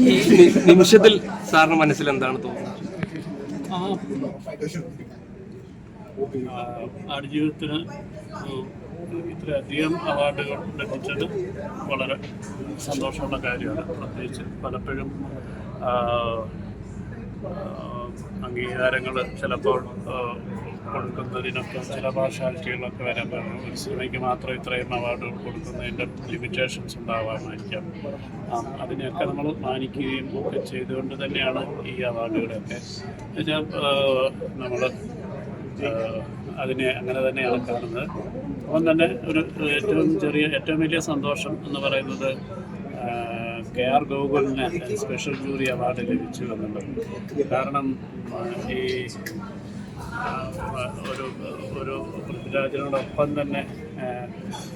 ഈ നിമിഷത്തിൽ സാറിന് മനസ്സിൽ എന്താണ് തോന്നുന്നത് ആടുജീവിതത്തിന് ഇത്രയധികം അവാർഡുകൾ ലഭിച്ചത് വളരെ സന്തോഷമുള്ള കാര്യമാണ്. പ്രത്യേകിച്ച് പലപ്പോഴും അംഗീകാരങ്ങൾ ചിലപ്പോൾ കൊടുക്കുന്നതിനൊക്കെ ചില പാർഷ്യാലിറ്റികളൊക്കെ വരാൻ ഒരു സിനിമയ്ക്ക് മാത്രം ഇത്രയും അവാർഡുകൾ കൊടുക്കുന്നതിന്റെ ലിമിറ്റേഷൻസ് ഉണ്ടാവാമായിരിക്കാം. അതിനെയൊക്കെ നമ്മൾ മാനിക്കുകയും ഒക്കെ ചെയ്തുകൊണ്ട് തന്നെയാണ് ഈ അവാർഡുകളൊക്കെ. എന്നുവെച്ചാൽ നമ്മൾ അതിനെ അങ്ങനെ തന്നെയാണ് കാണുന്നത്. അപ്പം തന്നെ ഒരു ഏറ്റവും ചെറിയ ഏറ്റവും വലിയ സന്തോഷം എന്ന് പറയുന്നത് കെ ആർ ഗോകുലിന് സ്പെഷ്യൽ ജൂറി അവാർഡ് ലഭിച്ചു എന്നുള്ളത്. കാരണം ഈ ഒരു ഒരു പൃഥ്വിരാജിനോടൊപ്പം തന്നെ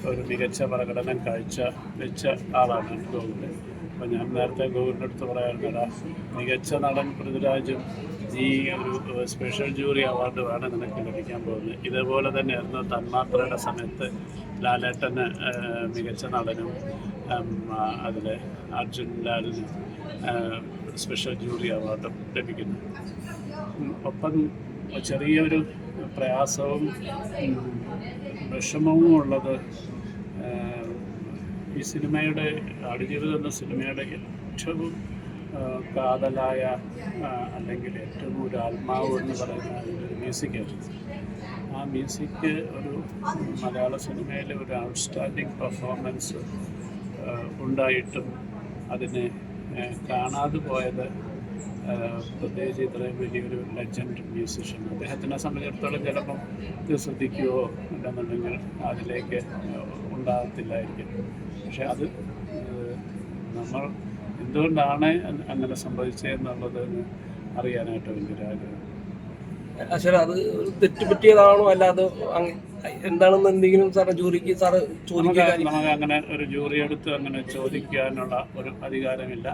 ഒരു മികച്ച പ്രകടനം കാഴ്ച വെച്ച ആളാണ് ഗോകുൽ അപ്പോൾ ഞാൻ നേരത്തെ ഗോകുലിന്റെ അടുത്ത് പറയാറുണ്ട് മികച്ച നടൻ പൃഥ്വിരാജും ഈ ഒരു സ്പെഷ്യൽ ജൂറി അവാർഡുമാണ് നിനക്ക് ലഭിക്കാൻ പോകുന്നത്. ഇതേപോലെ തന്നെയായിരുന്നു തന്മാത്രയുടെ സമയത്ത് ലാലേട്ടന് മികച്ച നടനും അതിൽ അർജുൻ ലാലിന് സ്പെഷ്യൽ ജൂറി അവാർഡും ലഭിക്കുന്നു ഒപ്പം ചെറിയൊരു പ്രയാസവും വിഷമവും ഉള്ളത് ഈ സിനിമയുടെ ആടുജീവിതം എന്ന സിനിമയുടെ ഏറ്റവും കാതലായ അല്ലെങ്കിൽ ഏറ്റവും ഒരു ആത്മാവ് എന്ന് പറയുന്ന ഒരു മ്യൂസിക്കായിരുന്നു ആ മ്യൂസിക് ഒരു മലയാള സിനിമയിലെ ഒരു ഔട്ട്സ്റ്റാൻഡിങ് പെർഫോമൻസ് ഉണ്ടായിട്ടും അതിനെ കാണാതെ പോയത് പ്രത്യേകിച്ച് ഇത്രയും വലിയൊരു ലെജൻഡ് മ്യൂസിഷ്യൻ അദ്ദേഹത്തിനെ സംബന്ധിച്ചിടത്തോളം ചിലപ്പം ഇത് ശ്രദ്ധിക്കുകയോ അല്ലെന്നുണ്ടെങ്കിൽ അതിലേക്ക് ഉണ്ടാകത്തില്ലായിരിക്കും. പക്ഷെ അത് നമ്മൾ എന്തുകൊണ്ടാണ് അങ്ങനെ സംഭവിച്ചതെന്നുള്ളത് അറിയാനായിട്ട് വലിയൊരു ആഗ്രഹം. അത് തെറ്റുപറ്റിയതാണോ? തെറ്റ് പറ്റിയതാണോ അല്ലാതെ എന്താണെന്ന് എന്തെങ്കിലും സാറ് ജൂറിക്ക് സാറ് ചോദിക്കാൻ നമുക്ക് അങ്ങനെ ഒരു ജൂറി എടുത്ത് അങ്ങനെ ചോദിക്കാനുള്ള ഒരു അധികാരമില്ല.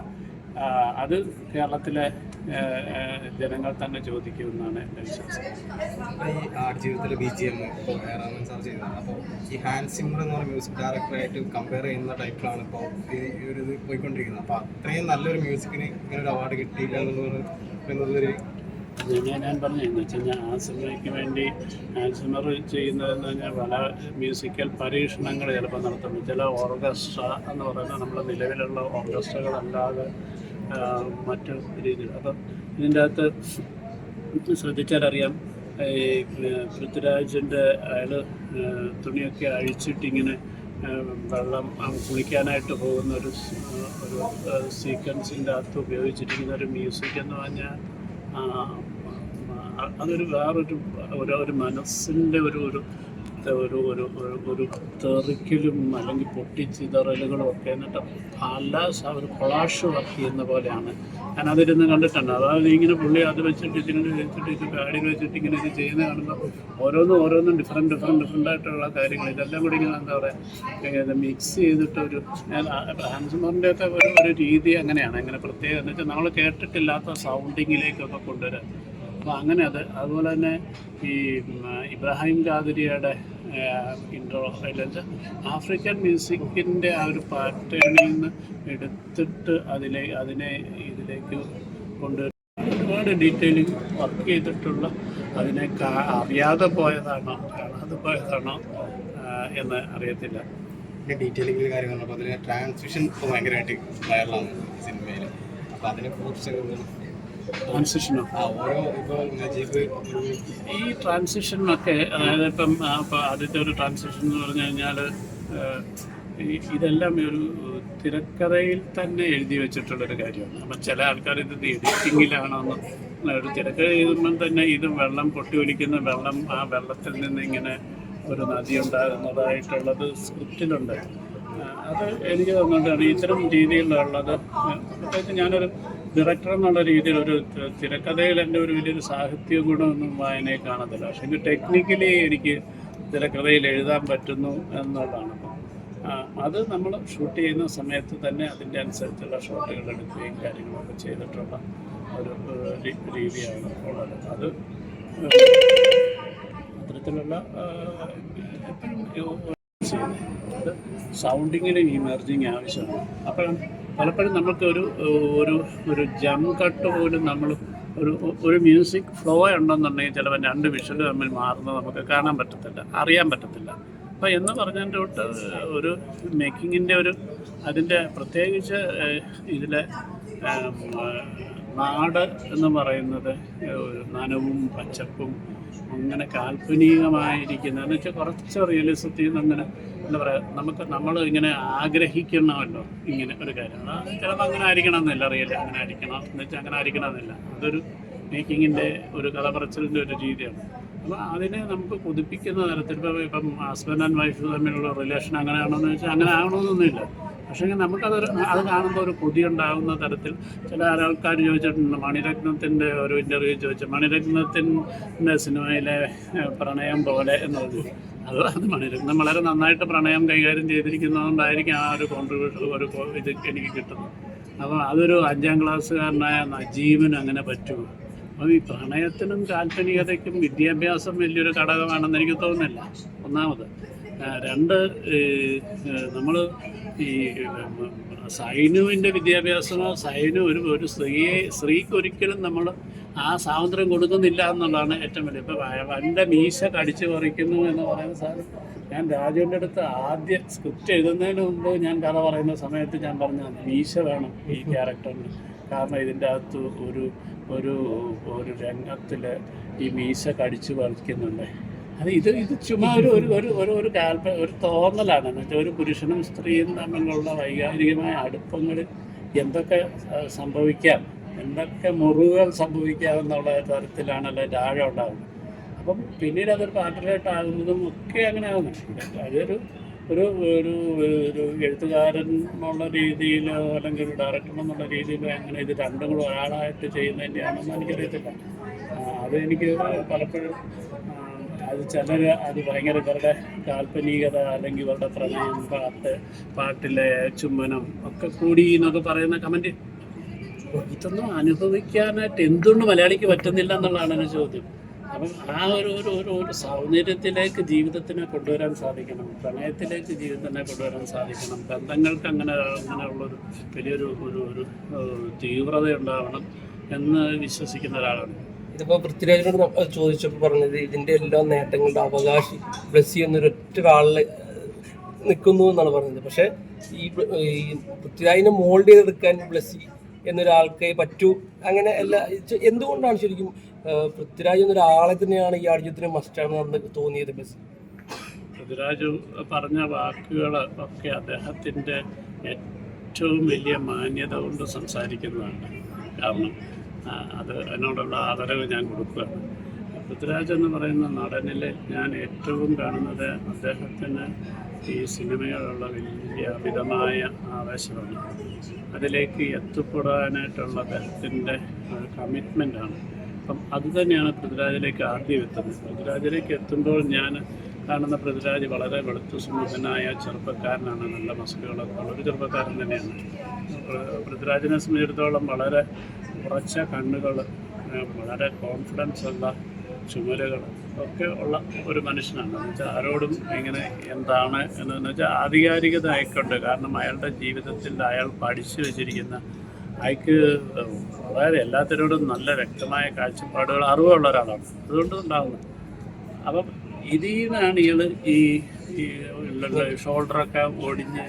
അത് കേരളത്തിലെ ജനങ്ങൾ തന്നെ ചോദിക്കുമെന്നാണ് എന്റെ വിശ്വാസം. ഈ ആർട്ട് ജീവിതത്തിലെ ബി ജി എം ഇപ്പോൾ ഏറാമൻ സാർ ചെയ്യുന്നത്. അപ്പോൾ ഈ ഹാൻഡ് സിമർ എന്ന് പറഞ്ഞ മ്യൂസിക് ഡയറക്ടറായിട്ട് കമ്പയർ ചെയ്യുന്ന ടൈപ്പിലാണ് ഇപ്പോൾ ഈ ഒരു ഇത് പോയിക്കൊണ്ടിരിക്കുന്നത്. അപ്പോൾ അത്രയും നല്ലൊരു മ്യൂസിക്കിന് ഇങ്ങനെ ഒരു അവാർഡ് കിട്ടിയില്ല എന്നുള്ളത് ഒരു ഞാൻ പറഞ്ഞു എന്ന് വെച്ചാൽ ഞാൻ ആ സിനിമയ്ക്ക് വേണ്ടി ആൻസിമർ ചെയ്യുന്നതെന്ന് പറഞ്ഞാൽ പല മ്യൂസിക്കൽ പരീക്ഷണങ്ങൾ ചിലപ്പോൾ നടത്തുന്നു. ചില ഓർക്കസ്ട്ര എന്ന് പറയുന്നത് നമ്മുടെ നിലവിലുള്ള ഓർക്കസ്ട്രകളല്ലാതെ മറ്റു രീതികൾ. അപ്പം ഇതിന്റെ അകത്ത് ശ്രദ്ധിച്ചാലറിയാം ഈ പൃഥ്വിരാജിന്റെ അയാൾ തുണിയൊക്കെ അഴിച്ചിട്ടിങ്ങനെ വെള്ളം കുളിക്കാനായിട്ട് പോകുന്ന ഒരു ഒരു സീക്വൻസിന്റെ അകത്ത് ഉപയോഗിച്ചിരിക്കുന്ന ഒരു മ്യൂസിക് എന്ന് പറഞ്ഞാൽ അതൊരു വേറൊരു ഒരു മനസ്സിന്റെ ഒരു ഒരു ഒരു ഒരു ഒരു ഒരു തെറിക്കലും അല്ലെങ്കിൽ പൊട്ടിച്ചിതറലുകളും ഒക്കെ എന്നിട്ട് പല ഒരു കൊളാഷ് വർക്ക് ചെയ്യുന്ന പോലെയാണ്. ഞാൻ അതിരുന്ന് കണ്ടിട്ടുണ്ട് അതായത് ഇങ്ങനെ പുള്ളി അത് വെച്ചിട്ട് ഇതിനെ വെച്ചിട്ട് ഇത് ഗാഡിയിൽ വെച്ചിട്ട് ഇങ്ങനെ ഇത് ചെയ്യുന്നത് കാണുമ്പോൾ ഓരോന്നും ഓരോന്നും ഡിഫറെന്റ് ഡിഫറെന്റ് ഡിഫറെന്റ് ആയിട്ടുള്ള കാര്യങ്ങൾ. ഇതെല്ലാം കൂടി ഇങ്ങനെ എന്താ പറയുക ഇത് മിക്സ് ചെയ്തിട്ട് ഒരു ഹാൻസ്മറിന്റെ ഒക്കെ ഒരു ഒരു രീതി അങ്ങനെയാണ്. അങ്ങനെ പ്രത്യേകം എന്ന് വെച്ചാൽ നമ്മൾ കേട്ടിട്ടില്ലാത്ത സൗണ്ടിങ്ങിലേക്കൊക്കെ കൊണ്ടുവരാൻ അപ്പോൾ അങ്ങനെ അത് അതുപോലെ തന്നെ ഈ ഇബ്രാഹിം ഖാദിരിയുടെ ഇൻട്രോ അല്ലെന്ന് ആഫ്രിക്കൻ മ്യൂസിക്കിന്റെ ആ ഒരു പാറ്റേണിൽ നിന്ന് എടുത്തിട്ട് അതിലെ അതിനെ ഇതിലേക്ക് കൊണ്ട് ഒരുപാട് ഡീറ്റെയിലിംഗ് വർക്ക് ചെയ്തിട്ടുള്ള അതിനെ അറിയാതെ പോയതാണോ കാണാതെ പോയതാണോ എന്ന് അറിയത്തില്ല. ഡീറ്റെയിലിംഗ് കാര്യങ്ങളുണ്ട് അപ്പോൾ അതിന്റെ ട്രാൻസ്മിഷൻ ഭയങ്കരമായിട്ട് വൈറലാണ് സിനിമയിൽ അപ്പോൾ അതിനെ കുറിച്ച് ഈ ട്രാൻസിഷനൊക്കെ അതായത് ഇപ്പം ആദ്യത്തെ ഒരു ട്രാൻസിഷൻ എന്ന് പറഞ്ഞു കഴിഞ്ഞാൽ ഇതെല്ലാം ഒരു തിരക്കഥയിൽ തന്നെ എഴുതി വെച്ചിട്ടുള്ളൊരു കാര്യമാണ്. അപ്പം ചില ആൾക്കാർ ഇത് എഡിറ്റിങ്ങിലാണെന്ന് ഒരു തിരക്കഥ എഴുതുമ്പം തന്നെ ഇത് വെള്ളം പൊട്ടി ഒലിക്കുന്ന വെള്ളം ആ വെള്ളത്തിൽ നിന്ന് ഇങ്ങനെ ഒരു നദി ഉണ്ടാകുന്നതായിട്ടുള്ളത് സ്ക്രിപ്റ്റിലുണ്ട്. അത് എനിക്ക് തോന്നുന്നുണ്ടാണ് ഇത്തരം രീതിയിലുള്ളത്. പ്രത്യേകിച്ച് ഞാനൊരു ഡയറക്ടർ എന്നുള്ള രീതിയിൽ ഒരു തിരക്കഥയിൽ എന്റെ ഒരു വലിയൊരു സാഹിത്യ ഗുണമൊന്നും വായനയെ കാണത്തില്ല. പക്ഷെ എനിക്ക് ടെക്നിക്കലി എനിക്ക് തിരക്കഥയിൽ എഴുതാൻ പറ്റുന്നു എന്നുള്ളതാണ്. അത് നമ്മൾ ഷൂട്ട് ചെയ്യുന്ന സമയത്ത് തന്നെ അതിന്റെ അനുസരിച്ചുള്ള ഷോട്ടുകൾ എടുക്കുകയും കാര്യങ്ങളൊക്കെ ചെയ്തിട്ടുള്ള ഒരു രീതിയാണ് ഉള്ളത്. അത് അത്തരത്തിലുള്ള എപ്പോഴും സൗണ്ടിങ്ങിനും ഇമർജിങ് ആവശ്യമാണ്. അപ്പോഴും പലപ്പോഴും നമുക്ക് ഒരു ഒരു ഒരു ജം കട്ട് പോലും നമ്മൾ ഒരു ഒരു മ്യൂസിക് ഫ്ലോ ഉണ്ടെന്നുണ്ടെങ്കിൽ ചിലപ്പോൾ രണ്ട് വിഷൽ തമ്മിൽ മാറുന്നത് നമുക്ക് കാണാൻ പറ്റത്തില്ല അറിയാൻ പറ്റത്തില്ല. അപ്പോൾ എന്ന് പറഞ്ഞതിന്റെ തൊട്ട് ഒരു മേക്കിങ്ങിന്റെ ഒരു അതിന്റെ പ്രത്യേകിച്ച് ഇതിലെ നാട് എന്ന് പറയുന്നത് നനവും പച്ചപ്പും അങ്ങനെ കാൽപ്പനികമായിരിക്കുന്ന എന്ന് വെച്ചാൽ കുറച്ച് റിയലിസത്തിൽ നിന്ന് അങ്ങനെ എന്താ പറയുക നമുക്ക് നമ്മൾ ഇങ്ങനെ ആഗ്രഹിക്കണമല്ലോ ഇങ്ങനെ ഒരു കാര്യം. അത് ചിലപ്പോൾ അങ്ങനെ ആയിരിക്കണം എന്നില്ല അറിയില്ല അങ്ങനെ ആയിരിക്കണം എന്ന് വെച്ചാൽ അങ്ങനെ ആയിരിക്കണം എന്നില്ല. അതൊരു മേക്കിങ്ങിന്റെ ഒരു കഥ പറച്ചിലിന്റെ ഒരു രീതിയാണ്. അപ്പോൾ അതിനെ നമുക്ക് കൊതിപ്പിക്കുന്ന തരത്തിൽ ഇപ്പോൾ ഇപ്പം ഹസ്ബൻഡ് ആൻഡ് വൈഫ് തമ്മിലുള്ള റിലേഷൻ അങ്ങനെയാണോ എന്ന് വെച്ചാൽ അങ്ങനെ ആകണമെന്നൊന്നുമില്ല പക്ഷേ നമുക്കതൊരു അത് കാണുമ്പോൾ ഒരു കൊതി ഉണ്ടാകുന്ന തരത്തിൽ ചില ആൾക്കാർ ചോദിച്ചിട്ടുണ്ട് മണിരത്നത്തിന്റെ ഒരു ഇന്റർവ്യൂ ചോദിച്ചു. മണിരത്നത്തിന്റെ സിനിമയിലെ പ്രണയം പോലെ എന്നുള്ളത് അത് അത് മണിരത്നം വളരെ നന്നായിട്ട് പ്രണയം കൈകാര്യം ചെയ്തിരിക്കുന്നതുകൊണ്ടായിരിക്കും ആ ഒരു കോൺട്രിബ്യൂഷൻ ഒരു ഇത് എനിക്ക് കിട്ടുന്നത്. അപ്പോൾ അതൊരു അഞ്ചാം ക്ലാസ്സുകാരനായ നജീബിന് അങ്ങനെ പറ്റുമോ അപ്പോൾ ഈ പ്രണയത്തിനും കാൽപ്പനികതയ്ക്കും വിദ്യാഭ്യാസം വലിയൊരു ഘടകമാണെന്ന് എനിക്ക് തോന്നുന്നില്ല. ഒന്നാമത് രണ്ട് നമ്മൾ ഈ സൈനുവിന്റെ വിദ്യാഭ്യാസമോ സൈനു ഒരു ഒരു സ്ത്രീയെ സ്ത്രീക്ക് ഒരിക്കലും നമ്മൾ ആ സ്വാതന്ത്ര്യം കൊടുക്കുന്നില്ല എന്നുള്ളതാണ് ഏറ്റവും വലിയ. ഇപ്പം എന്റെ മീശ കടിച്ചു പറിക്കുന്നു എന്ന് പറയുന്ന സാധനം. ഞാൻ രാജുവിന്റെ അടുത്ത് ആദ്യ സ്ക്രിപ്റ്റ് എഴുതുന്നതിന് മുമ്പ് ഞാൻ കഥ പറയുന്ന സമയത്ത് ഞാൻ പറഞ്ഞു മീശ വേണം ഈ ക്യാരക്ടറിന് കാരണം ഇതിന്റെ അകത്ത് ഒരു ഒരു ഒരു രംഗത്തിൽ ഈ മീശ കടിച്ചു പറിക്കുന്നുണ്ട്. അത് ഇത് ഇത് ചുമ്മാ ഒരു ഒരു ഒരു ഒരു ഒരു കാൽപ്പ ഒരു തോന്നലാണ്. എന്നുവെച്ചാൽ ഒരു പുരുഷനും സ്ത്രീയും തമ്മിലുള്ള വൈകാരികമായ അടുപ്പങ്ങളിൽ എന്തൊക്കെ സംഭവിക്കാം എന്തൊക്കെ മുറിവുകൾ സംഭവിക്കാം എന്നുള്ള തരത്തിലാണല്ലോ രാഴ ഉണ്ടാകുന്നത് അപ്പം പിന്നീട് അതൊരു പാട്ടിലേട്ടാകുന്നതും ഒക്കെ അങ്ങനെ ആകുന്നു അതൊരു ഒരു ഒരു ഒരു എഴുത്തുകാരൻ എന്നുള്ള രീതിയിലോ അല്ലെങ്കിൽ ഒരു ഡയറക്ടർ എന്നുള്ള രീതിയിലോ അങ്ങനെ ഇത് രണ്ടും കൂടെ ഒരാളായിട്ട് ചെയ്യുന്നതിന്റെയാണെന്ന് എനിക്കറിയത്തില്ല. അതെനിക്ക് പലപ്പോഴും അത് ചിലർ അത് ഭയങ്കര ഇവരുടെ കാൽപ്പനികത അല്ലെങ്കിൽ ഇവരുടെ പ്രണയം പാട്ട് പാട്ടിലെ ചുംബനം ഒക്കെ കൂടി എന്നൊക്കെ പറയുന്ന കമന്റ് ഇതൊന്നും അനുഭവിക്കാനായിട്ട് എന്തുകൊണ്ട് മലയാളിക്ക് പറ്റുന്നില്ല എന്നുള്ളതാണ് എന്റെ ചോദ്യം. അപ്പം ആ ഒരു ഒരു ഒരു ഒരു സൗന്ദര്യത്തിലേക്ക് ജീവിതത്തിനെ കൊണ്ടുവരാൻ സാധിക്കണം പ്രണയത്തിലേക്ക് ജീവിതത്തിനെ കൊണ്ടുവരാൻ സാധിക്കണം ബന്ധങ്ങൾക്ക് അങ്ങനെ അങ്ങനെയുള്ളൊരു വലിയൊരു ഒരു ഒരു തീവ്രത ഉണ്ടാവണം എന്ന് വിശ്വസിക്കുന്ന ഒരാളാണ്. ഇതിപ്പോൾ പൃഥ്വിരാജിനോട് ചോദിച്ചപ്പോൾ പറഞ്ഞത് ഇതിന്റെ എല്ലാ നേട്ടങ്ങളുടെ അവകാശി ബ്ലസ്സി എന്നൊരൊറ്റ ഒരാളിൽ നിൽക്കുന്നു എന്നാണ് പറഞ്ഞത്. പക്ഷേ ഈ പൃഥ്വിരാജിനെ മോൾഡ് ചെയ്തെടുക്കാൻ ബ്ലസ്സി എന്നൊരാൾക്ക് പറ്റൂ. അങ്ങനെ എല്ലാ എന്തുകൊണ്ടാണ് ശരിക്കും പൃഥ്വിരാജ് എന്നൊരാളെ തന്നെയാണ് ഈ ആഴ്ചത്തിന് മസ്റ്റാണ് എന്ന് തോന്നിയത് ബസ് പൃഥ്വിരാജ് പറഞ്ഞ വാക്കുകൾ ഒക്കെ അദ്ദേഹത്തിന്റെ ഏറ്റവും വലിയ മാന്യത കൊണ്ട് സംസാരിക്കുന്നതാണ്. കാരണം അത് എന്നോടുള്ള ആദരവ് ഞാൻ കൊടുക്കുകയാണ്. പൃഥ്വിരാജ് എന്ന് പറയുന്ന നടനിൽ ഞാൻ ഏറ്റവും കാണുന്നത് അദ്ദേഹത്തിന് ഈ സിനിമയോടുള്ള വലിയ അമിതമായ ആവേശമാണ്. അതിലേക്ക് എത്തിപ്പെടാനായിട്ടുള്ള അദ്ദേഹത്തിന്റെ ഒരു കമ്മിറ്റ്മെന്റാണ് അപ്പം അത് തന്നെയാണ് പൃഥ്വിരാജിലേക്ക് ആദ്യം എത്തുന്നത്. പൃഥ്വിരാജിലേക്ക് എത്തുമ്പോൾ ഞാൻ കാണുന്ന പൃഥ്വിരാജ് വളരെ വെളുത്തു സുമുഖനായ ചെറുപ്പക്കാരനാണ്. നല്ല മസ്കുകളൊക്കെ ഉള്ളൊരു ചെറുപ്പക്കാരൻ തന്നെയാണ്. പൃഥ്വിരാജിനെ സംബന്ധിച്ചിടത്തോളം വളരെ ഉറച്ച കണ്ണുകൾ വളരെ കോൺഫിഡൻസ് ഉള്ള ചുമലുകൾ ഒക്കെ ഉള്ള ഒരു മനുഷ്യനാണ്. എന്ന് വെച്ചാൽ ആരോടും ഇങ്ങനെ എന്താണ് എന്ന് വെച്ചാൽ ആധികാരികത അയക്കുണ്ട് കാരണം അയാളുടെ ജീവിതത്തിൽ അയാൾ പഠിച്ചു വെച്ചിരിക്കുന്ന അയാൾക്ക് വളരെ എല്ലാത്തിനോടും നല്ല വ്യക്തമായ കാഴ്ചപ്പാടുകൾ അറിവുള്ള ഒരാളാണ്. അതുകൊണ്ട് ഉണ്ടാകുന്നത് അപ്പം ഇതിൽ നിന്നാണ് ഇയാൾ ഈ ഷോൾഡറൊക്കെ ഒടിഞ്ഞ്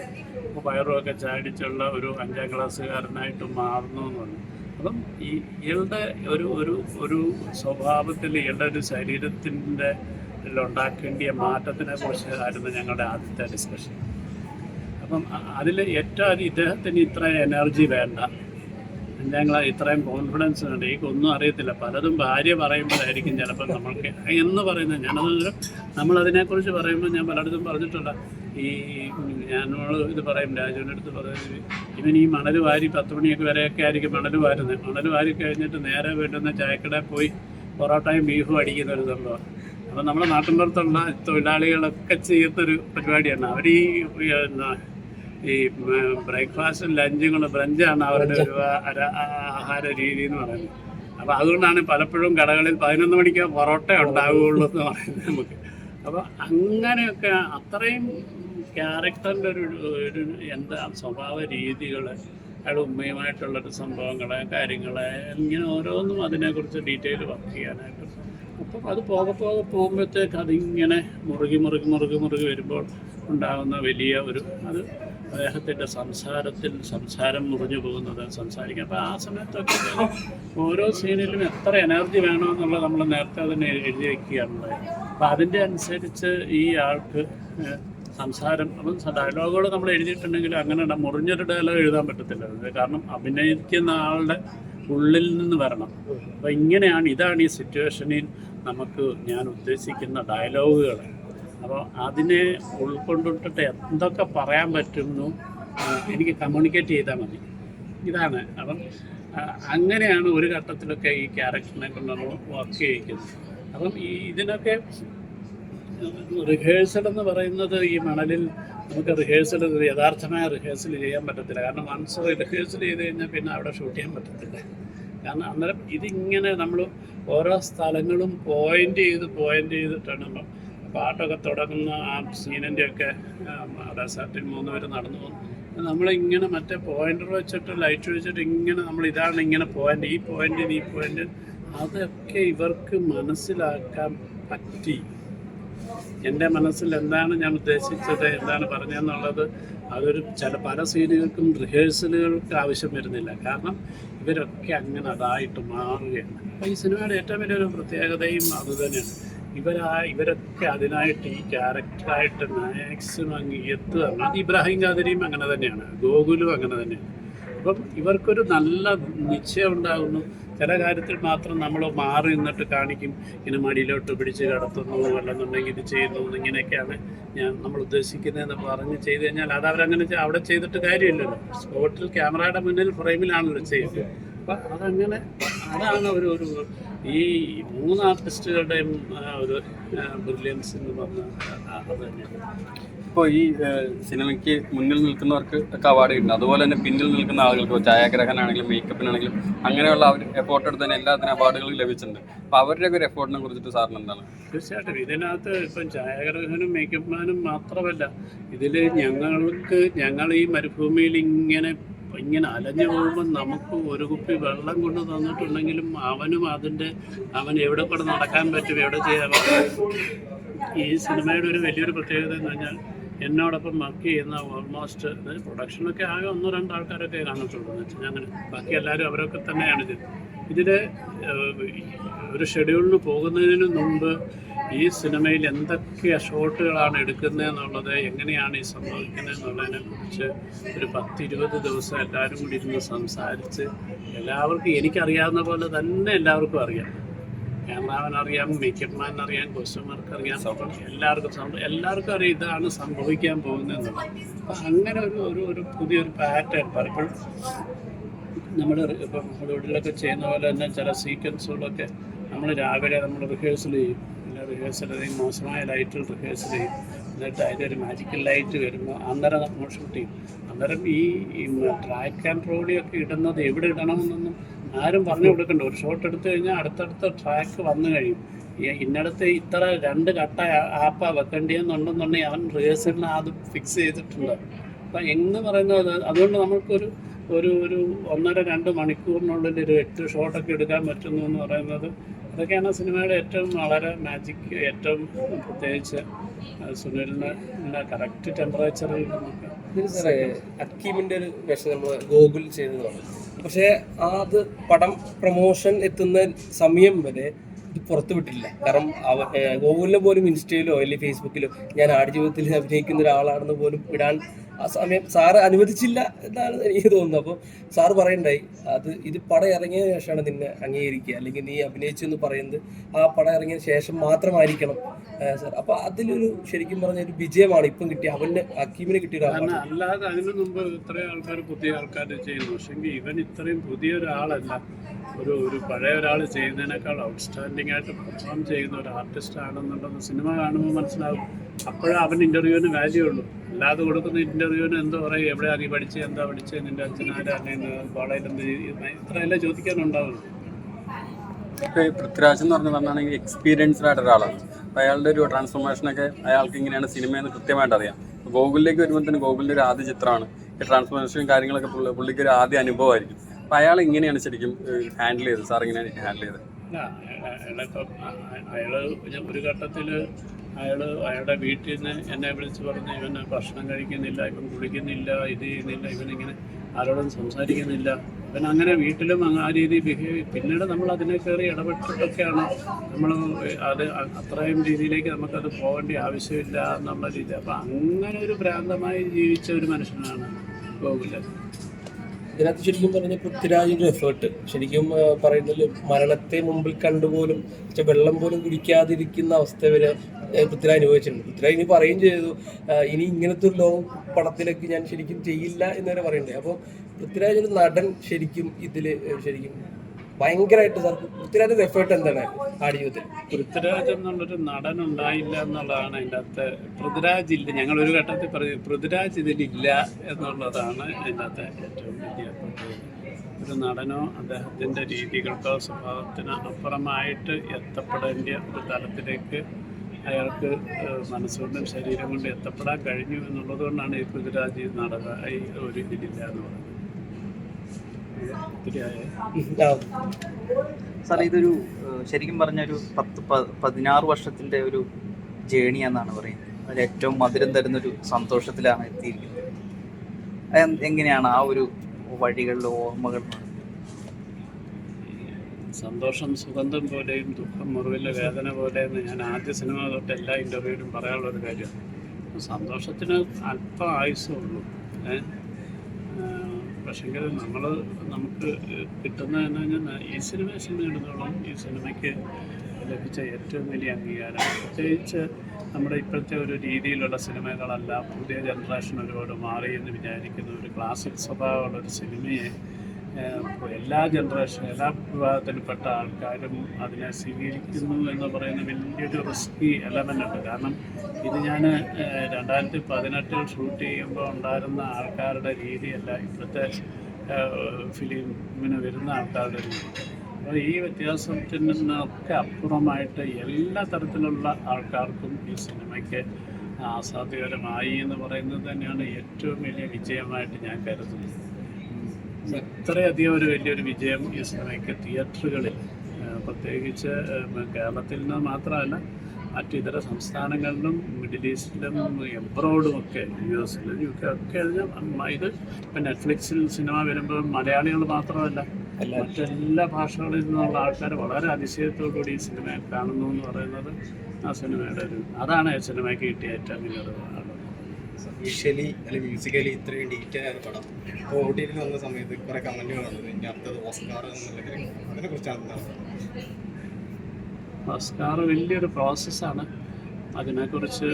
വയറുമൊക്കെ ചാടിച്ചുള്ള ഒരു അഞ്ചാം ക്ലാസ്സുകാരനായിട്ട് മാറുന്നു എന്ന് പറഞ്ഞു. അപ്പം ഈ ഇയാളുടെ ഒരു ഒരു ഒരു സ്വഭാവത്തിൽ ഇയാളുടെ ഒരു ശരീരത്തിന്റെ ഉണ്ടാക്കേണ്ടിയ മാറ്റത്തിനെ കുറിച്ച് ആയിരുന്നു ഞങ്ങളുടെ ആദ്യത്തെ ഡിസ്കഷൻ അപ്പം അതിൽ ഏറ്റവും ഇദ്ദേഹത്തിന് ഇത്ര എനർജി വേണ്ട. ഞങ്ങൾ ഇത്രയും കോൺഫിഡൻസ് ഉണ്ട് ഈ ഒന്നും അറിയത്തില്ല. പലതും ഭാര്യ പറയുമ്പോഴായിരിക്കും ചിലപ്പോൾ നമ്മൾക്ക്. എന്ന് പറയുന്നത് ഞാനത് നമ്മളതിനെക്കുറിച്ച് പറയുമ്പോൾ ഞാൻ പലയിടത്തും പറഞ്ഞിട്ടുണ്ട്. ഈ ഞാനോട് ഇത് പറയും രാജുവിന്റെ അടുത്ത് പറയുന്നത് ഇവൻ ഈ മണൽ വാരി പത്ത് മണിയൊക്കെ വരെയൊക്കെ ആയിരിക്കും മണൽ വാരുന്നത്. മണൽ വാരി കഴിഞ്ഞിട്ട് നേരെ വീട്ടുന്ന ചായക്കടയിൽ പോയി പൊറോട്ടയും ബീഫും അടിക്കുന്ന ഒരു സംഭവം. അപ്പം നമ്മുടെ നാട്ടിൻപുറത്തുള്ള തൊഴിലാളികളൊക്കെ ചെയ്യുന്നൊരു പരിപാടിയാണ്. അവർ ഈ ഈ, ബ്രേക്ക്ഫാസ്റ്റും ലഞ്ചും കൊണ്ട് ബ്രഞ്ചാണ് അവരുടെ ഒരു ആഹാര രീതി എന്ന് പറയുന്നത്. അപ്പോൾ അതുകൊണ്ടാണ് പലപ്പോഴും കടകളിൽ പതിനൊന്ന് മണിക്ക് പൊറോട്ട ഉണ്ടാവുകയുള്ളൂ എന്ന് പറയുന്നത് നമുക്ക്. അപ്പോൾ അങ്ങനെയൊക്കെ അത്രയും ക്യാരക്ടറിന്റെ ഒരു ഒരു എന്താ സ്വഭാവ രീതികൾ അയാൾ ഉമ്മയുമായിട്ടുള്ളൊരു സംഭവങ്ങൾ കാര്യങ്ങൾ ഇങ്ങനെ ഓരോന്നും അതിനെക്കുറിച്ച് ഡീറ്റെയിൽ വർക്ക് ചെയ്യാനായിട്ട്. അപ്പം അത് പോകെ പോകെ പോകുമ്പോഴത്തേക്ക് അതിങ്ങനെ മുറുകി മുറുകി മുറുകി മുറുകി വരുമ്പോൾ ഉണ്ടാകുന്ന വലിയ ഒരു അത് അദ്ദേഹത്തിന്റെ സംസാരത്തിൽ സംസാരം മുറിഞ്ഞു പോകുന്നത് സംസാരിക്കുക അപ്പോൾ ആ സമയത്തൊക്കെ ഓരോ സീനിലും എത്ര എനർജി വേണമെന്നുള്ളത് നമ്മൾ നേരത്തെ തന്നെ എഴുതി വയ്ക്കുകയാണുള്ളത് അപ്പോൾ അതിന്റെ അനുസരിച്ച് ഈ ആൾക്ക് സംസാരം ഡയലോഗുകൾ നമ്മൾ എഴുതിയിട്ടുണ്ടെങ്കിൽ അങ്ങനെ മുറിഞ്ഞൊരു ഡയലോഗ് എഴുതാൻ പറ്റത്തില്ല. കാരണം അഭിനയിക്കുന്ന ആളുടെ ഉള്ളിൽ നിന്ന് വരണം. അപ്പോൾ ഇങ്ങനെയാണ് ഇതാണ് ഈ സിറ്റുവേഷനിൽ നമുക്ക് ഞാൻ ഉദ്ദേശിക്കുന്ന ഡയലോഗുകൾ അപ്പോൾ അതിനെ ഉൾക്കൊണ്ടിട്ട് എന്തൊക്കെ പറയാൻ പറ്റുന്നു എനിക്ക് കമ്മ്യൂണിക്കേറ്റ് ചെയ്താൽ മതി. ഇതാണ്. അപ്പം അങ്ങനെയാണ് ഒരു ഘട്ടത്തിലൊക്കെ ഈ ക്യാരക്ടറിനെ കൊണ്ട് നമ്മൾ വർക്ക് ചെയ്യിക്കുന്നത്. അപ്പം ഈ ഇതിനൊക്കെ റിഹേഴ്സൽ എന്ന് പറയുന്നത് ഈ മണലിൽ നമുക്ക് റിഹേഴ്സൽ യഥാർത്ഥമായ റിഹേഴ്സൽ ചെയ്യാൻ പറ്റത്തില്ല. കാരണം വൺസ് റിഹേഴ്സൽ ചെയ്ത് കഴിഞ്ഞാൽ പിന്നെ അവിടെ ഷൂട്ട് ചെയ്യാൻ പറ്റത്തില്ല. കാരണം അന്നേരം ഇതിങ്ങനെ നമ്മൾ ഓരോ സ്ഥലങ്ങളും പോയിന്റ് ചെയ്ത് പോയിന്റ് ചെയ്തിട്ടാണ് നമ്മൾ പാട്ടൊക്കെ തുടങ്ങുന്ന ആ സീനിന്റെ ഒക്കെ സെറ്റിൽ മൂന്ന് പേര് നടന്നു പോകുന്നു നമ്മളിങ്ങനെ മറ്റേ പോയിന്റർ വെച്ചിട്ട് ലൈറ്റ് വെച്ചിട്ട് ഇങ്ങനെ നമ്മൾ ഇതാണ് ഇങ്ങനെ പോയിന്റ് ഈ പോയിന്റ് ഈ പോയിന്റ് അതൊക്കെ ഇവർക്ക് മനസ്സിലാക്കാൻ പറ്റി. എന്റെ മനസ്സിൽ എന്താണ് ഞാൻ ഉദ്ദേശിച്ചത് എന്താണ് പറഞ്ഞതെന്നുള്ളത് അതൊരു ചില പല സീനുകൾക്കും റിഹേഴ്സലുകൾക്ക് ആവശ്യം വരുന്നില്ല. കാരണം ഇവരൊക്കെ അങ്ങനെ അതായിട്ട് മാറുകയാണ്. അപ്പോൾ ഈ സിനിമയുടെ ഏറ്റവും വലിയൊരു പ്രത്യേകതയും അതുതന്നെയാണ് ഇവരാ ഇവരൊക്കെ അതിനായിട്ട് ഈ ക്യാരക്ടറായിട്ട് മാക്സിമം അങ്ങ് എത്തുകയാണ് അത് ഇബ്രാഹിം ഖാദരിയും അങ്ങനെ തന്നെയാണ്. ഗോകുലും അങ്ങനെ തന്നെയാണ്. അപ്പം ഇവർക്കൊരു നല്ല നിശ്ചയം ഉണ്ടാകുന്നു. ചില കാര്യത്തിൽ മാത്രം നമ്മൾ മാറി നിന്നിട്ട് കാണിക്കും ഇങ്ങനെ മടിയിലോട്ട് പിടിച്ച് കിടത്തുന്നു അല്ലെന്നുണ്ടെങ്കിൽ ഇത് ചെയ്യുന്നു ഇങ്ങനെയൊക്കെയാണ് ഞാൻ നമ്മൾ ഉദ്ദേശിക്കുന്നതെന്ന് പറഞ്ഞ് ചെയ്ത് കഴിഞ്ഞാൽ അത് അവരങ്ങനെ അവിടെ ചെയ്തിട്ട് കാര്യമില്ലല്ലോ. സ്പോട്ടിൽ ക്യാമറയുടെ മുന്നിൽ ഫ്രെയിമിലാണല്ലോ ചെയ്യുന്നത്. അപ്പം അതങ്ങനെ അതാണ് ഒരു ഒരു ഈ മൂന്ന് ആർട്ടിസ്റ്റുകളുടെയും ഒരു ബ്രില്യൻസ് എന്ന് പറഞ്ഞാൽ അത് തന്നെയാണ് ഇപ്പോൾ ഈ സിനിമയ്ക്ക് മുന്നിൽ നിൽക്കുന്നവർക്ക് ഒക്കെ അവാർഡ് കിട്ടുന്നത് അതുപോലെ തന്നെ പിന്നിൽ നിൽക്കുന്ന ആളുകൾക്ക് ഛായാഗ്രഹനാണെങ്കിലും മേക്കപ്പിനാണെങ്കിലും അങ്ങനെയുള്ള അവർ എഫോർട്ട് എടുത്ത് തന്നെ എല്ലാത്തിനും അവാർഡുകൾ ലഭിച്ചിട്ടുണ്ട്. അപ്പോൾ അവരുടെ ഒരു എഫോർട്ടിനെ കുറിച്ചിട്ട് സാറിന് എന്താണ്? തീർച്ചയായിട്ടും. ഇതിനകത്ത് ഇപ്പം ഛായാഗ്രഹനും മേക്കപ്പ്മാനും മാത്രമല്ല ഇതിൽ ഞങ്ങൾക്ക് ഞങ്ങൾ ഈ മരുഭൂമിയിൽ ഇങ്ങനെ ഇങ്ങനെ അലഞ്ഞു പോകുമ്പോൾ നമുക്ക് ഒരു കുപ്പി വെള്ളം കൊണ്ട് തന്നിട്ടുണ്ടെങ്കിലും അവനും അതിന്റെ അവൻ എവിടെ കൂടെ നടക്കാൻ പറ്റും എവിടെ ചെയ്യാൻ ഈ സിനിമയുടെ ഒരു വലിയൊരു പ്രത്യേകത എന്ന് പറഞ്ഞാൽ എന്നോടൊപ്പം വർക്ക് ചെയ്യുന്ന ഓൾമോസ്റ്റ് പ്രൊഡക്ഷനൊക്കെ ആകെ ഒന്നോ രണ്ടോ ആൾക്കാരൊക്കെ കാണത്തുള്ളൂ എന്ന് വെച്ചാൽ അങ്ങനെ ബാക്കി എല്ലാവരും അവരൊക്കെ തന്നെയാണ് ഇത് ഇതിൽ ഒരു ഷെഡ്യൂളിന് പോകുന്നതിന് മുമ്പ് ഈ സിനിമയിൽ എന്തൊക്കെ ഷോട്ടുകളാണ് എടുക്കുന്നത് എന്നുള്ളത് എങ്ങനെയാണ് ഈ സംഭവിക്കുന്നത് എന്നുള്ളതിനെ കുറിച്ച് ഒരു പത്തിരുപത് ദിവസം എല്ലാവരും കൂടി ഇരുന്ന് സംസാരിച്ച് എല്ലാവർക്കും എനിക്കറിയാവുന്ന പോലെ തന്നെ എല്ലാവർക്കും അറിയാം. ക്യാമറാമാൻ അറിയാം മേക്കപ്പ് അറിയാം കോസ്റ്റ്യൂമർക്ക് അറിയാം എല്ലാവർക്കും എല്ലാവർക്കും അറിയാം ഇതാണ് സംഭവിക്കാൻ പോകുന്നത്. അപ്പം അങ്ങനെ ഒരു ഒരു ഒരു പുതിയൊരു പാറ്റേൺ പലപ്പോഴും നമ്മൾ ഇപ്പം ഹോളിവുഡിലൊക്കെ ചെയ്യുന്ന പോലെ തന്നെ ചില സീക്വൻസുകളൊക്കെ നമ്മൾ രാവിലെ നമ്മൾ റിഹേഴ്സൽ ചെയ്യും. പിന്നെ റിഹേഴ്സൽ ചെയ്യും മോശമായ ലൈറ്റിൽ റിഹേഴ്സൽ ചെയ്യും. എന്നിട്ട് അതിന്റെ ഒരു മാജിക്കൽ ലൈറ്റ് വരുമ്പോൾ അന്നേരം നമ്മൾ ഷൂട്ട് ചെയ്യും. അന്നേരം ഈ ട്രാക്ക് ആൻഡ് റോഡിയൊക്കെ ഇടുന്നത് എവിടെ ഇടണമെന്നൊന്നും ആരും പറഞ്ഞു കൊടുക്കണ്ട. ഒരു ഷോട്ട് എടുത്തു കഴിഞ്ഞാൽ അടുത്തടുത്ത ട്രാക്ക് വന്നു കഴിയും. ഇന്നടത്ത് ഇത്ര രണ്ട് കട്ട ആപ്പാ വെക്കേണ്ടിയെന്നുണ്ടെന്നുണ്ടെങ്കിൽ അവൻ റിഹേഴ്സലിന് അത് ഫിക്സ് ചെയ്തിട്ടുണ്ട്. അപ്പം എന്ന് പറയുന്നത് അതുകൊണ്ട് നമുക്കൊരു ഒരു ഒരു ഒന്നര രണ്ട് മണിക്കൂറിനുള്ളിൽ ഒരു എട്ട് ഷോട്ടൊക്കെ എടുക്കാൻ പറ്റുന്നു എന്ന് പറയുന്നത് അതൊക്കെയാണ് സിനിമയുടെ ഏറ്റവും വളരെ മാജിക് ഏറ്റവും പ്രത്യേകിച്ച് സുനിലിന് കറക്റ്റ് ടെമ്പറേച്ചറിൽ നമുക്ക് അക്കീമിന്റെ ഒരു വേഷം നമ്മൾ ഗോകുൽ ചെയ്തതാണ്. പക്ഷേ അത് പടം പ്രൊമോഷൻ എത്തുന്ന സമയം വരെ ഇത് പുറത്തു വിട്ടില്ല കാരണം അവ ഗൂഗിളിലെ പോലും ഇൻസ്റ്റയിലോ അല്ലെങ്കിൽ ഫേസ്ബുക്കിലോ ഞാൻ ആടുജീവിതത്തിൽ അഭിനയിക്കുന്ന ഒരാളാണെന്ന് പോലും ഇടാൻ ആ സമയം സാറ് അനുവദിച്ചില്ല എന്നാണ് എനിക്ക് തോന്നുന്നത്. അപ്പോൾ സാറ് പറയണ്ടായി അത് ഇത് പടം ഇറങ്ങിയ ശേഷമാണ് നിന്നെ അംഗീകരിക്കുക. അല്ലെങ്കിൽ നീ അഭിനയിച്ചു എന്ന് പറയുന്നത് ആ പടം ഇറങ്ങിയ ശേഷം മാത്രമായിരിക്കണം സാർ. അപ്പോൾ അതിലൊരു ശരിക്കും പറഞ്ഞ ഒരു വിജയമാണ് ഇപ്പം കിട്ടിയ അവന് അക്കീമിന് കിട്ടിയ അല്ലാതെ അതിനു മുമ്പ് ഇത്രയും ആൾക്കാർ പുതിയ ആൾക്കാർ ചെയ്യുന്നു. പക്ഷെങ്കിൽ ഇവൻ ഇത്രയും പുതിയ ഒരാളല്ല. ഒരു ഒരു പഴയ ഒരാൾ ചെയ്യുന്നതിനേക്കാൾ ഔട്ട്സ്റ്റാൻഡിംഗ് ആയിട്ട് പെർഫോം ചെയ്യുന്ന ഒരു ആർട്ടിസ്റ്റ് ആണെന്നുണ്ടെന്ന് സിനിമ കാണുമ്പോൾ മനസ്സിലാവും. അപ്പോഴേ അവൻ ഇന്റർവ്യൂവിന് വാല്യൂ ഉള്ളൂ. അല്ലാതെ കൊടുക്കുന്ന ഇന്റർവ്യൂവിന് എന്തോ പറയും എവിടെയാണ് നീ പഠിച്ചത് എന്താ പഠിച്ചത് നിന്റെ അച്ഛനാരാ അല്ലെങ്കിൽ കോളേജിൽ എന്ത്? ഇത്രയല്ലേ ചോദിക്കാനുണ്ടാവുള്ളൂ. പൃഥ്വിരാജ് എന്ന് പറഞ്ഞ പറഞ്ഞാണെങ്കിൽ എക്സ്പീരിയൻസ്ഡ് ആയിട്ട് ഒരാളാണ്. അയാളുടെ ഒരു ട്രാൻസ്ഫോർമേഷനൊക്കെ അയാൾക്ക് ഇങ്ങനെയാണ് സിനിമയെന്ന് കൃത്യമായിട്ട് അറിയാം. ഗോകുലിലേക്ക് വരുമ്പോൾ തന്നെ ഗോകുലിന്റെ ഒരു ആദ്യ ചിത്രമാണ്. ഈ ട്രാൻസ്ഫോർമേഷനും കാര്യങ്ങളൊക്കെ പുള്ളി പുള്ളിക്ക് ഒരു ആദ്യ അനുഭവമായിരിക്കും. അപ്പോൾ അയാൾ ഇങ്ങനെയാണ് ശരിക്കും ഹാൻഡിൽ ചെയ്തത്. സാർ ഇങ്ങനെയാണ് ഹാൻഡിൽ ചെയ്തത്. അയാൾ ഒരു ഘട്ടത്തിൽ അയാൾ അയാളുടെ വീട്ടിൽ നിന്ന് എന്നെ വിളിച്ച് പറഞ്ഞ് ഇവൻ ഭക്ഷണം കഴിക്കുന്നില്ല ഇവൻ കുളിക്കുന്നില്ല ഇത് ചെയ്യുന്നില്ല ഇവനിങ്ങനെ ആരോടും സംസാരിക്കുന്നില്ല. ഇവൻ അങ്ങനെ വീട്ടിലും ആ രീതി ബിഹേവ് പിന്നീട് നമ്മൾ അതിനെ കയറി ഇടപെട്ടിട്ടൊക്കെയാണ് നമ്മൾ അത് അത്രയും രീതിയിലേക്ക് നമുക്കത് പോകേണ്ട ആവശ്യമില്ല എന്നുള്ള രീതി. അപ്പം അങ്ങനെ ഒരു ഭ്രാന്തമായി ജീവിച്ച ഒരു മനുഷ്യനാണ് ഗോകുലൻ. ഇതിനകത്ത് ശരിക്കും പറഞ്ഞ പൃഥ്വിരാജിന്റെ എഫേർട്ട് ശരിക്കും പറയുന്നത് പറയുന്നതിൽ മരണത്തെ മുമ്പിൽ കണ്ടുപോലും പക്ഷെ വെള്ളം പോലും കുടിക്കാതിരിക്കുന്ന അവസ്ഥ വരെ പൃഥ്വിരാജ് അനുഭവിച്ചിട്ടുണ്ട്. പൃഥ്വിരാജ് ഇനി പറയുകയും ചെയ്തു ഇനി ഇങ്ങനത്തെ ഒരു ലോങ് പടത്തിലേക്ക് ഞാൻ ശരിക്കും ചെയ്യില്ല എന്ന് വരെ പറയണ്ടേ അപ്പോൾ പൃഥ്വിരാജ് ഒരു നടൻ ശരിക്കും ഇതിൽ ശരിക്കും ഭയങ്കരമായിട്ട് സാർ പൃഥ്വിരാജിന്റെ എഫേർട്ട് എന്താണ് ആടുജീവിതത്തിൽ പൃഥ്വിരാജ് എന്നുള്ളൊരു നടൻ ഉണ്ടായില്ല എന്നുള്ളതാണ് അതിന്റെ അകത്ത് പൃഥ്വിരാജ് ഇല്ല ഞങ്ങൾ ഒരു ഘട്ടത്തിൽ പറഞ്ഞു പൃഥ്വിരാജ് ഇതിലില്ല എന്നുള്ളതാണ് അതിന്റെ അകത്ത് ഏറ്റവും വലിയ ഒരു നടനോ അദ്ദേഹത്തിന്റെ രീതികൾക്കോ സ്വഭാവത്തിന് അപ്പുറമായിട്ട് എത്തപ്പെടേണ്ട ഒരു തലത്തിലേക്ക് അയാൾക്ക് മനസ്സുകൊണ്ടും ശരീരം കൊണ്ടും എത്തപ്പെടാൻ കഴിഞ്ഞു എന്നുള്ളത് കൊണ്ടാണ് ഈ പൃഥ്വിരാജ് നടന ഈ ഒരു ഇതിലില്ല എന്ന് പറയുന്നത്. സാർ ഇതൊരു ശരിക്കും പറഞ്ഞ ഒരു പത്ത് പതിനാറ് വർഷത്തിന്റെ ഒരു ജേണി എന്നാണ് പറയുന്നത്. അതിൽ ഏറ്റവും മധുരം തരുന്നൊരു സന്തോഷത്തിലാണ് എത്തിയിരിക്കുന്നത്. എങ്ങനെയാണ് ആ ഒരു വഴികളിലെ ഓർമ്മകൾ? സന്തോഷം സുഗന്ധം പോലെയും ദുഃഖം മുറിവിലെ വേദന പോലെയെന്ന് ഞാൻ ആദ്യ സിനിമ തൊട്ട് എല്ലാ ഇന്റർവ്യൂവിലും പറയാനുള്ളൊരു കാര്യമാണ് സന്തോഷത്തിന് അല്പം ആയുസേ ഉള്ളൂ. പക്ഷെങ്കിൽ നമ്മൾ നമുക്ക് കിട്ടുന്ന എന്ന് പറഞ്ഞാൽ ഈ സിനിമ സിനിമയിടത്തോളം ഈ സിനിമയ്ക്ക് ലഭിച്ച ഏറ്റവും വലിയ അംഗീകാരം. പ്രത്യേകിച്ച് നമ്മുടെ ഇപ്പോഴത്തെ ഒരു രീതിയിലുള്ള സിനിമകളല്ല പുതിയ ജനറേഷൻ ഒരുപാട് മാറി എന്ന് വിചാരിക്കുന്ന ഒരു ക്ലാസിക് സ്വഭാവമുള്ള ഒരു സിനിമയെ എല്ലാ ജനറേഷൻ എല്ലാ വിഭാഗത്തിൽപ്പെട്ട ആൾക്കാരും അതിനെ സ്വീകരിക്കുന്നു എന്ന് പറയുന്ന വലിയൊരു റിസ്കി എലമെന്റ് ഉണ്ട്. കാരണം ഇത് ഞാൻ രണ്ടായിരത്തി പതിനെട്ടിൽ ഷൂട്ട് ചെയ്യുമ്പോൾ ഉണ്ടായിരുന്ന ആൾക്കാരുടെ രീതിയല്ല ഇപ്പോഴത്തെ ഫിലിമിന് വരുന്ന ആൾക്കാരുടെ രീതി. അപ്പോൾ ഈ വ്യത്യാസത്തിൽ നിന്നൊക്കെ അപ്പുറമായിട്ട് എല്ലാ തരത്തിലുള്ള ആൾക്കാർക്കും ഈ സിനിമയ്ക്ക് ആസ്വാദ്യകരമായി എന്ന് പറയുന്നത് തന്നെയാണ് ഏറ്റവും വലിയ വിജയമായിട്ട് ഞാൻ കരുതുന്നത്. ഇത്രയധികം ഒരു വലിയൊരു വിജയം ഈ സിനിമയ്ക്ക് തിയേറ്ററുകളിൽ പ്രത്യേകിച്ച് കേരളത്തിൽ നിന്ന് മാത്രമല്ല മറ്റു ഇതര സംസ്ഥാനങ്ങളിലും മിഡിൽ ഈസ്റ്റിലും എബ്രോഡും ഒക്കെ യു എസിലും യു കെ ഒക്കെ ഇത് ഇപ്പം നെറ്റ്ഫ്ലിക്സിൽ സിനിമ വരുമ്പോൾ മലയാളികൾ മാത്രമല്ല മറ്റെല്ലാ ഭാഷകളിൽ നിന്നുള്ള ആൾക്കാർ വളരെ അതിശയത്തോടുകൂടി ഈ സിനിമയെ കാണുന്നു എന്ന് പറയുന്നത് ആ സിനിമയുടെ ഒരു അതാണ് സിനിമയ്ക്ക് കിട്ടിയ ഏറ്റവും വലിയൊരു വിഷ്വലി അല്ലെങ്കിൽ മ്യൂസിക്കലി ഇത്രയും ഡീറ്റെയിൽ ആയ പടം അപ്പോൾ വന്ന സമയത്ത് കുറെ കമന്റുകൾ വന്നത് ഇനി അടുത്തത് ഓസ്കാർ എന്നുള്ള അതിനെ കുറിച്ചാണ് ഓസ്കാർ വലിയൊരു പ്രോസസ്സാണ് അതിനെക്കുറിച്ച്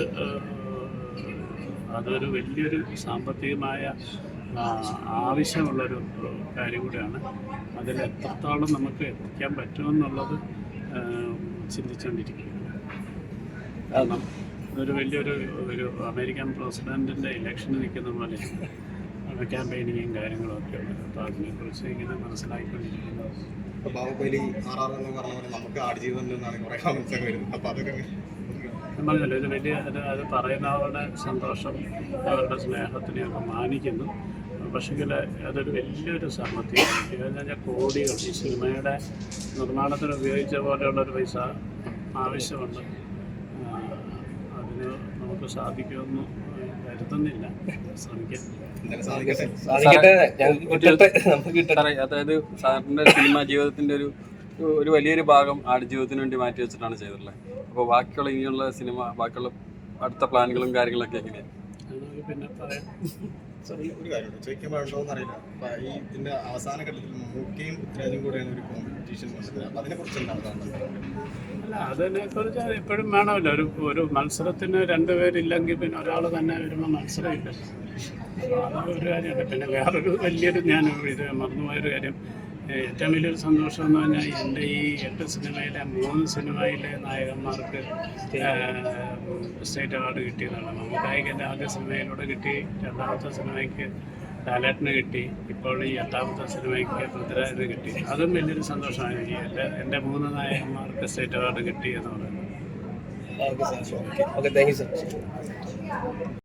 അതൊരു വലിയൊരു സാമ്പത്തികമായ ആവശ്യമുള്ളൊരു കാര്യം കൂടിയാണ്. അതിൽ എത്രത്തോളം നമുക്ക് എത്തിക്കാൻ പറ്റുമെന്നുള്ളത് ചിന്തിച്ചുകൊണ്ടിരിക്കുകയാണ് കാരണം ഇതൊരു വലിയൊരു ഒരു അമേരിക്കൻ പ്രസിഡന്റിന്റെ ഇലക്ഷന് നിൽക്കുന്ന പോലെ ക്യാമ്പയിനിങ്ങും കാര്യങ്ങളും ഒക്കെ ഉണ്ട്. അപ്പോൾ അതിനെക്കുറിച്ച് ഇങ്ങനെ മനസ്സിലായിക്കൊണ്ടിരിക്കുന്നു. അപ്പോൾ ആർ എന്ന് പറഞ്ഞ പോലെ നമുക്ക് ആടുജീവിതം നിന്നാണ് കുറേ കമന്റ്സ് ഒക്കെ വരുന്നത്. അപ്പോൾ അതൊക്കെ പറഞ്ഞല്ലോ ഒരു വലിയ അത് അത് പറയുന്നവരുടെ സന്തോഷം അവരുടെ സ്നേഹത്തിനെയൊക്കെ മാനിക്കുന്നു. പക്ഷെങ്കിൽ അതൊരു വലിയൊരു സാമ്പത്തികം കഴിഞ്ഞാൽ കോടികൾ ഈ സിനിമയുടെ നിർമ്മാണത്തിന് ഉപയോഗിച്ച പോലെയുള്ളൊരു പൈസ ആവശ്യമുണ്ട്. നമുക്ക് സാധിക്കുമെന്ന് കരുതുന്നില്ല. ശ്രമിക്കാം. അതായത് സാറിന്റെ സിനിമാ ജീവിതത്തിന്റെ ഒരു ഒരു വലിയൊരു ഭാഗം ആടുജീവിതത്തിന് വേണ്ടി മാറ്റി വെച്ചിട്ടാണ് ചെയ്തിട്ടുള്ളത്. അപ്പോൾ ബാക്കിയുള്ള ഇനിയുള്ള സിനിമ ബാക്കിയുള്ള അടുത്ത പ്ലാനുകളും കാര്യങ്ങളൊക്കെ എങ്ങനെയാണ് പിന്നെ പറയാം. ഒരു കാര്യമുണ്ട് ചോദിക്കാൻ പാടുണ്ടോന്ന് അറിയില്ല അപ്പൊ ഈ ഇതിന്റെ അവസാന ഘട്ടത്തിൽ മമ്മൂക്കയും പൃഥ്വിരാജും കൂടെയാണ് ഒരു കോമ്പറ്റീഷൻ അപ്പൊ അതിനെ കുറിച്ച് അല്ല അതിനെക്കുറിച്ച് എപ്പോഴും വേണമല്ലോ. ഒരു ഒരു മത്സരത്തിന് രണ്ടുപേരില്ലെങ്കിൽ പിന്നെ ഒരാൾ തന്നെ വരുമ്പോൾ മത്സരമില്ല. അതൊരു ഒരു കാര്യമുണ്ട്. പിന്നെ വേറൊരു വലിയൊരു ഞാൻ ഇത് മറന്നുപോയൊരു കാര്യം. ഏറ്റവും വലിയൊരു സന്തോഷം എന്ന് പറഞ്ഞാൽ എന്റെ ഈ എട്ട് സിനിമയിലെ മൂന്ന് സിനിമയിലെ നായകന്മാർക്ക് സ്റ്റേറ്റ് അവാർഡ് കിട്ടിയതാണ്. മമ്മൂക്കായിക്ക് ആദ്യ സിനിമയിലൂടെ കിട്ടി രണ്ടാമത്തെ സിനിമയ്ക്ക് ലാലേട്ടന് കിട്ടി ഇപ്പോൾ ഈ എട്ടാമത്തെ സിനിമയ്ക്ക് പൃഥ്വിരാജിന് കിട്ടി. അതും വലിയൊരു സന്തോഷമാണ്. എനിക്ക് എന്റെ എന്റെ മൂന്ന് നായകന്മാർക്ക് സ്റ്റേറ്റ് അവാർഡ് കിട്ടി എന്ന് പറയുന്നത്. Okay thank you sir.